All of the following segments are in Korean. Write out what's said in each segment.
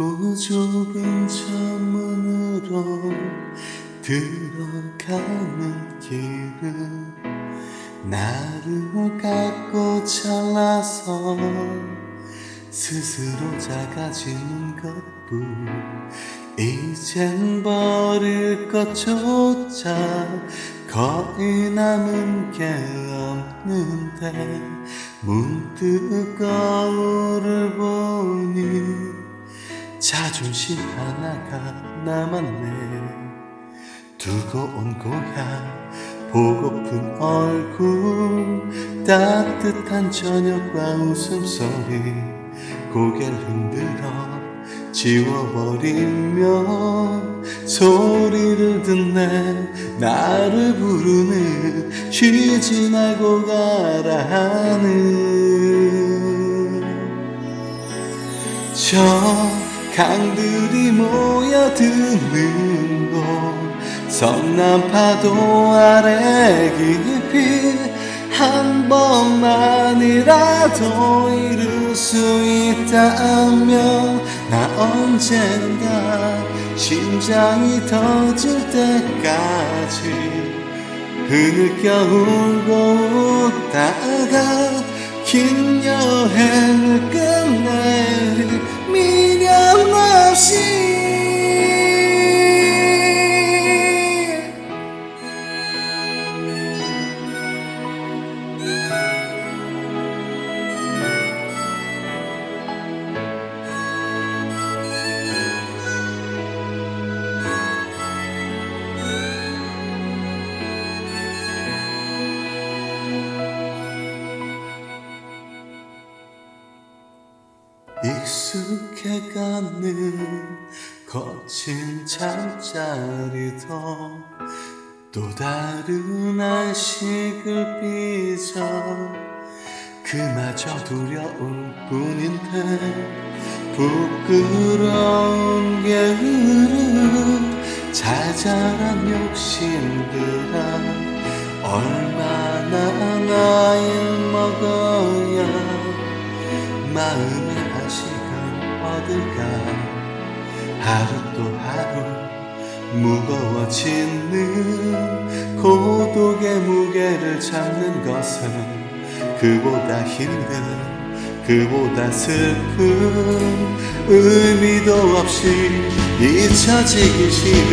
좁은 창문으로 들어가는 길은 나를 갖고 잘라서 스스로 작아지는 것뿐. 이젠 버릴 것조차 거의 남은 게 없는데 문득 거울을 보니 자존심 하나가 남았네. 두고 온 고향 보고픈 얼굴 따뜻한 저녁과 웃음소리 고개를 흔들어 지워버리며 소리를 듣네. 나를 부르는 쉬지 말고 가라 하는 저 강들이 모여드는 곳. 성남 파도 아래 깊이 한 번만이라도 이룰 수 있다면 나 언젠가 심장이 터질 때까지 흐느껴 울고 웃다가 긴 여행을 끝내 미 she 익숙해가는 거친 잠자리도 또 다른 안식을 빚어 그마저 두려울 뿐인데 부끄러운 게으름 잘 자란 욕심들아 얼마나 나이 먹어야 마음의 안식 을 얻을까 하루 또 하루 무거워지는 고독의 무게를 잡는 것은 그보다 힘든 그보다 슬픈 의미도 없이 잊혀지기 싫은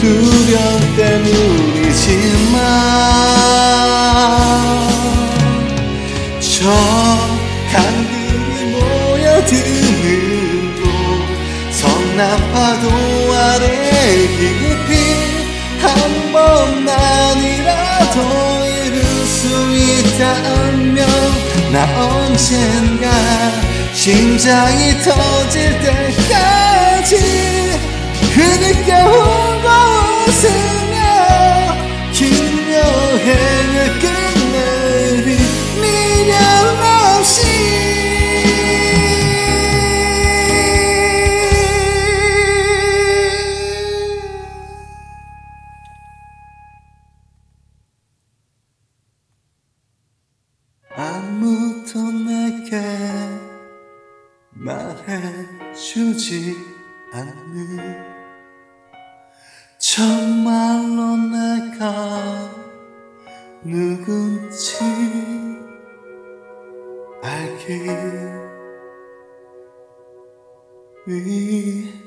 두려움 때문이지만 성남파도 아래 깊이 한 번만이라도 이룰 수 있다면 나 언젠가 심장이 터질 때까지 흐느껴 울고 웃으며 긴 여행 말해주지 않는 정말로 내가 누군지 알기 위해